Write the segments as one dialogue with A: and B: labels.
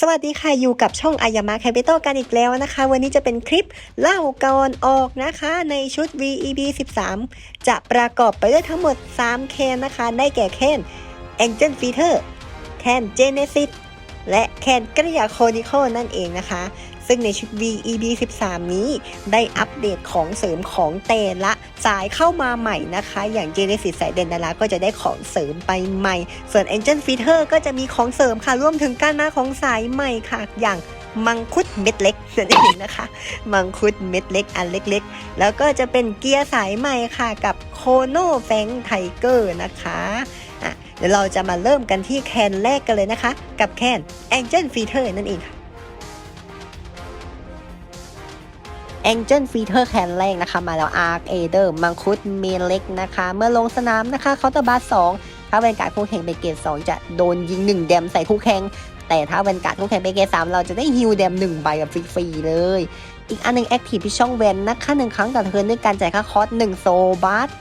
A: สวัสดีค่ะ อยู่กับช่องอายามะแคปิตอลกันอีกแล้วนะคะ วันนี้จะเป็นคลิปเล่าก่อนออกนะคะ ในชุด VEB 13 จะประกอบไปด้วยทั้งหมด 3 แคนนะคะ ได้แก่แคน Angel Feeder แคน Genesis และแคนกริยาโคนิคนั่นเองนะคะ ซึ่งในชุด VEB 13 นี้ได้อัปเดตของเสริมของแต่ละสายเข้ามาใหม่นะคะ อย่าง Genesis สายเด่นดาราก็จะได้ของเสริมไปใหม่ ส่วน Angel Feeder ก็จะมีของเสริมค่ะรวมถึงการมาของสายใหม่ค่ะ อย่างมังคุดเม็ดเล็กนั่นเองนะคะ มังคุดเม็ดเล็กอันเล็กๆ แล้วก็จะเป็นเกียร์สายใหม่ค่ะกับโคโนแฟงไทเกอร์นะคะ เดี๋ยวเราจะมาเริ่มกันที่แคนแรกกันเลยนะคะ กับแคน Angel Feeder นั่นเองค่ะ Angel Feeder แคนแรกนะคะ มาแล้ว Arc Ader มังคุดเมเล็กนะคะ เมื่อลงสนามนะคะเคาน์เตอร์บาร์2ถ้าเป็นการคู่แข่งไปเกต2จะโดนยิง1แดมใส่คู่แข่งแต่ถ้าเป็นการคู่แข่งไปเกต3เราจะได้ฮิวแดม1ใบแบบฟรีๆเลย อีกอันหนึง Active ที่ช่องเวนนะคะหนึ่งครั้งต่อเทินด้วยการจ่ายค่าคอส1โซบาร์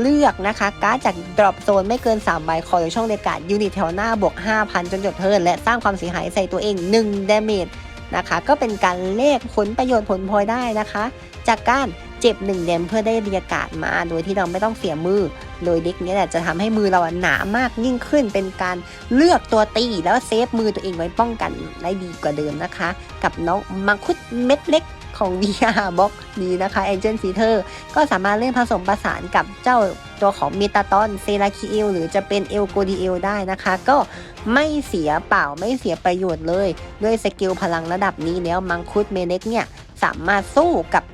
A: เลือกนะคะ การ์ดจากดรอปโซนไม่เกิน 3 ใบคออยู่ช่องเดกาดยูนิตแถวหน้าบวก 5,000 จนจบเทิร์นและสร้างความเสียหายใส่ตัวเอง1 d a m a g e นะคะ ก็เป็นการเลขผลประโยชน์ผลพลอยได้นะคะ จากการเจ็บหนึ่งเดมเพื่อได้เรียกการ์ดมา โดยที่เราไม่ต้องเสียมือ โดยเด็กนี้แหละจะทำให้มือเราหนามากยิ่งขึ้น เป็นการเลือกตัวตีแล้วเซฟมือตัวเองไว้ป้องกันได้ดีกว่าเดิมนะคะ กับน้องมังคุดเม็ดเล็ก ของ VR Box นี้นะคะ Angel Feeder ก็สามารถเล่นผสมประสานกับเจ้าตัวของมิตาตอนเซราคิเอลหรือจะเป็นเอลโกดีเอลได้นะคะ ก็ไม่เสียเปล่าไม่เสียประโยชน์เลย ด้วยสกิลพลังระดับนี้แล้วมังคุดเมเล็กเนี่ย สามารถสู้กับ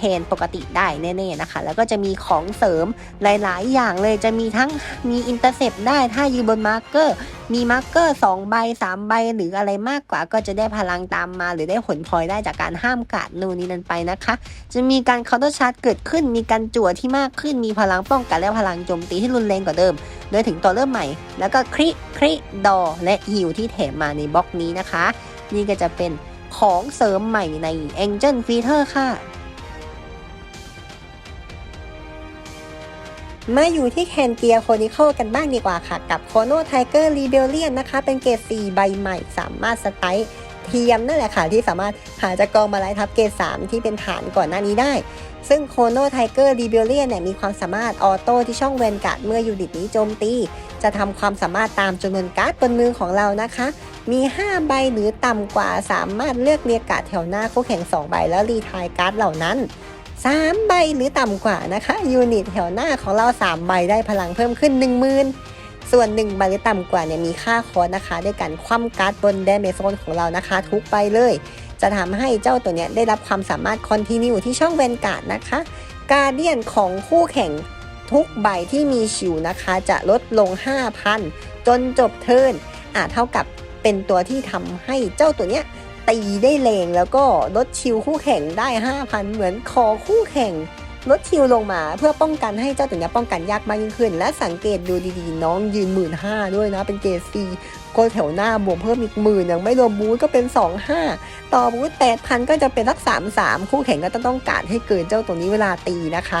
A: เคนปกติได้แน่ๆนะคะ แล้วก็จะมีของเสริมหลายๆ อย่างเลยจะมีทั้งมีอินเตอร์เซปได้ถ้ายืนบนมาร์กเกอร์ มีมาร์กเกอร์2ใบ3ใบหรืออะไรมากกว่า ก็จะได้พลังตามมา หรือได้ผลพลอยได้จากการห้ามกาดนู่นนี่นั่นไปนะคะ จะมีการเคาน์เตอร์ชาร์จเกิดขึ้น มีการจั่วที่มากขึ้นมีพลังป้องกันและพลังโจมตีที่รุนแรงกว่าเดิมโดยถึงตัวเริ่มใหม่ แล้วก็คริคริดอและฮิวที่แถมมาในบล็อกนี้นะคะ นี่ก็จะเป็นของเสริมใหม่ใน Angel Feeder ค่ะ มาอยู่ที่แคนเกียร์โคนิคกันบ้างดีกว่าค่ะ กับโคโนไทเกอร์รีเบลเลียนนะคะ เป็นเกรด4ใบใหม่สามารถสไตล์เทียมนั่นแหละค่ะ ที่สามารถหาจากกองมาไล่ทับเกรด3ที่เป็นฐานก่อนหน้านี้ได้ ซึ่งโคโนไทเกอร์รีเบลเลียนเนี่ยมีความสามารถออโต้ที่ช่องเวนการ์ดเมื่อยูนิตนี้โจมตี จะทำความสามารถตามจำนวนการ์ดบนมือของเรานะคะ มี 5 ใบหรือต่ำกว่าสามารถเลือกเรียกการ์ดแถวหน้าคู่แข่ง2ใบแล้วรีทายการ์ดเหล่านั้น 3 ใบหรือต่ำกว่านะคะยูนิตแถวหน้าของเรา 3 ใบได้พลังเพิ่มขึ้น 10,000ส่วน 1 ใบหรือต่ำกว่าเนี่ยมีค่าคอร์สนะคะ ด้วยการคว่ำการ์ดบนแดเมจโซนของเรานะคะ ทุกใบเลย จะทำให้เจ้าตัวเนี้ยได้รับความสามารถคอนติเนียที่ช่องแวนการ์ดนะคะ การเดียนของคู่แข่งทุกใบที่มีชิวนะคะ จะลดลง 5,000 จนจบเทิร์นอ่าเท่ากับเป็นตัวที่ทำให้เจ้าตัวเนี้ย ตีได้แรงแล้วก็ลดชิลคู่แข่งได้ 5,000 เหมือนคอคู่แข่งลดชิลลงมาเพื่อป้องกันให้เจ้าตัวนี้ป้องกันยากมากยิ่งขึ้น และสังเกตดูดีๆ น้องยืนหมื่นห้าด้วยนะ เป็นเกรดซีก็แถวหน้าบวกเพิ่มอีกหมื่นยังไม่รวมบูธก็เป็น 25 ต่อบูธ8,000 ก็จะเป็นรัก33คู่แข่งก็ต้องต้องการให้เกินเจ้าตัวนี้เวลาตีนะคะ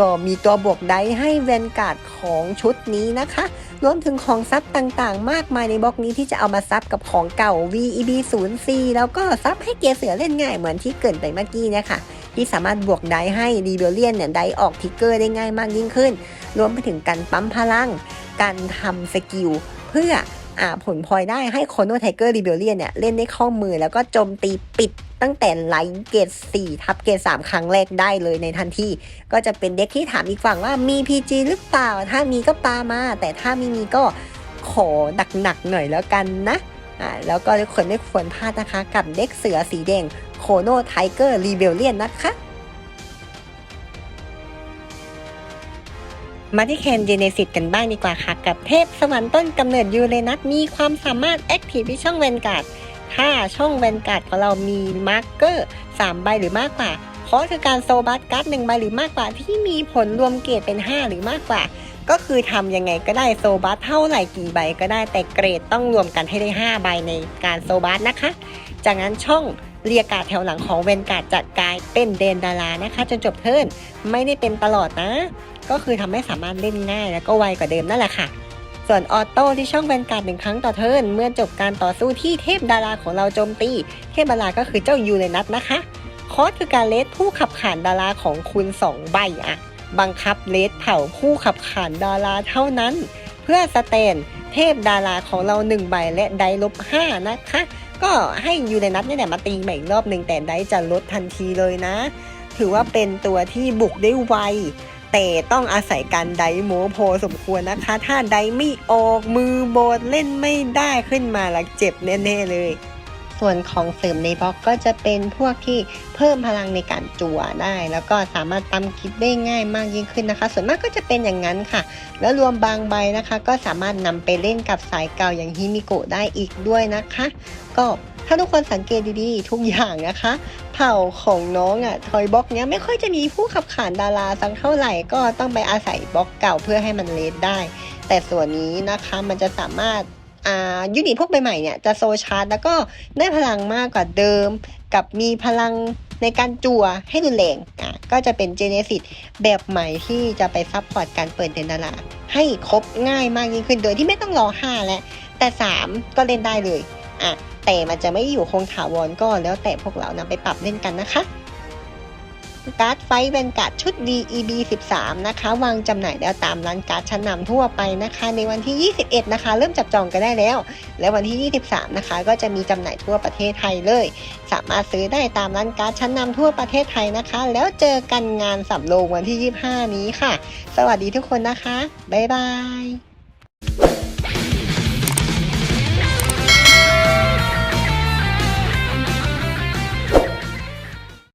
A: ก็มีตัวบวกได้ให้แวนการ์ดของชุดนี้นะคะ รวมถึงของซับต่างๆ มากมายในบล็อกนี้ที่จะเอามาซับกับของเก่า VEB 0 4แล้วก็ซับให้เกียร์เสือเล่นง่ายเหมือนที่เกินไปเมื่อกี้เนี่ยค่ะที่สามารถบวกได้ให้รีเบลเลียนเนี่ยได้ออกทิกเกอร์ได้ง่ายมากยิ่งขึ้น รวมไปถึงการปั๊มพลัง การทำสกิลเพื่อ ผลพลอยได้ให้โคโนไทเกอร์รีเบลเลียนเนี่ยเล่นได้ข้อมือแล้วก็โจมตีปิดตั้งแต่ไลท์เกรด4ทับเกรด3ครั้งแรกได้เลยในทันทีก็จะเป็นเด็กที่ถามอีกฝั่งว่ามี PG หรือเปล่า ถ้ามีก็ปามา แต่ถ้าไม่มีก็ขอหนักๆหน่อยแล้วกันนะอ่าแล้วก็ทุกคนไม่ควรพลาดนะคะ กับเด็กเสือสีแดงโคโนไทเกอร์รีเบลเลียนนะคะ มาที่แคนเจเนซิสกันบ้างดีกว่าค่ะ กับเทพสวรรค์ต้นกำเนิดยูเรนัสมีความสามารถแอคทีฟที่ช่องเวนการ์ดถ้าช่องแวนการ์ดของเรามีมาร์กเกอร์3ใบหรือมากกว่าคอคือการโซบัสการ์ดหนึ่งใบหรือมากกว่าที่มีผลรวมเกรดเป็น 5 หรือมากกว่า ก็คือทำยังไงก็ได้โซบัสเท่าไหร่กี่ใบก็ได้แต่เกรดต้องรวมกันให้ได้ 5 ใบในการโซบัสนะคะ จากนั้นช่องเรียกการ์ดแถวหลังของเวนการ์ดจะกลายเป็นเดนดารานะคะ จนจบเทิร์นไม่ได้เป็นตลอดนะ ก็คือทำให้สามารถเล่นง่ายแล้วก็ไวกว่าเดิมนั่นแหละค่ะ ส่วนออโต้ที่ช่องแวนการ์ดหนึ่งครั้งต่อเทิร์นเมื่อจบการต่อสู้ที่เทพดาราของเราโจมตี เทพดาราก็คือเจ้ายูเรนัสนะคะ คอสคือการเลสผู้ขับขานดาราของคุณ 2 ใบอะบังคับเลสเผาผู้ขับขานดาราเท่านั้น เพื่อสเตนเทพดาราของเรา1ใบและไดลบ5นะคะ ก็ให้ยูเรนัสเนี่ยแหละมาตีใหม่อีกรอบหนึ่งแต่ไดจะลดทันทีเลยนะ ถือว่าเป็นตัวที่บุกได้ไว แต่ต้องอาศัยการไดโมโพอสมควรนะคะ ถ้าไดไม่ออกมือโบดเล่นไม่ได้ขึ้นมาละเจ็บแน่ๆเลย ส่วนของเสริมในบล็อกก็จะเป็นพวกที่เพิ่มพลังในการจั่วได้ แล้วก็สามารถตำคิดได้ง่ายมากยิ่งขึ้นนะคะ ส่วนมากก็จะเป็นอย่างนั้นค่ะ แล้วรวมบางใบนะคะ ก็สามารถนำไปเล่นกับสายเก่าอย่างฮิมิโกะได้อีกด้วยนะคะ ก็ถ้าทุกคนสังเกตดีๆ ทุกอย่างนะคะ เผ่าของน้องอะ่ะทอยบล็อกเนี้ยไม่ค่อยจะมีผู้ขับขานดาราสักเท่าไหร่ก็ต้องไปอาศัยบล็อกเก่าเพื่อให้มันเลดได้ แต่ส่วนนี้นะคะมันจะสามารถอ่ายูนิตพวกใหม่ๆเนี่ยจะโซชาร์จแล้วก็ได้พลังมากกว่าเดิม กับมีพลังในการจั่วให้รุนแรงอะก็จะเป็นเจเนซิสแบบใหม่ที่จะไปซับพอร์ตการเปิดเดนดาราให้ครบง่ายมากยิ่งขึ้นโดยที่ไม่ต้องรอ 5 แล้วแต่ 3 ก็เล่นได้เลย อะแต่มันจะไม่อยู่คงถาวรก็แล้วแต่พวกเรานำไปปรับเล่นกันนะคะการ์ดไฟแวนการ์ดชุด DEB 13 นะคะ วางจำหน่ายแล้วตามร้านการ์ดชั้นนำทั่วไปนะคะ ในวันที่ 21 นะคะ เริ่มจับจองกันได้แล้ว และวันที่ 23 นะคะ ก็จะมีจำหน่ายทั่วประเทศไทยเลย สามารถซื้อได้ตามร้านการ์ดชั้นนำทั่วประเทศไทยนะคะ แล้วเจอกันงานสำโรงวันที่ 25 นี้ค่ะ สวัสดีทุกคนนะคะ บ๊ายบาย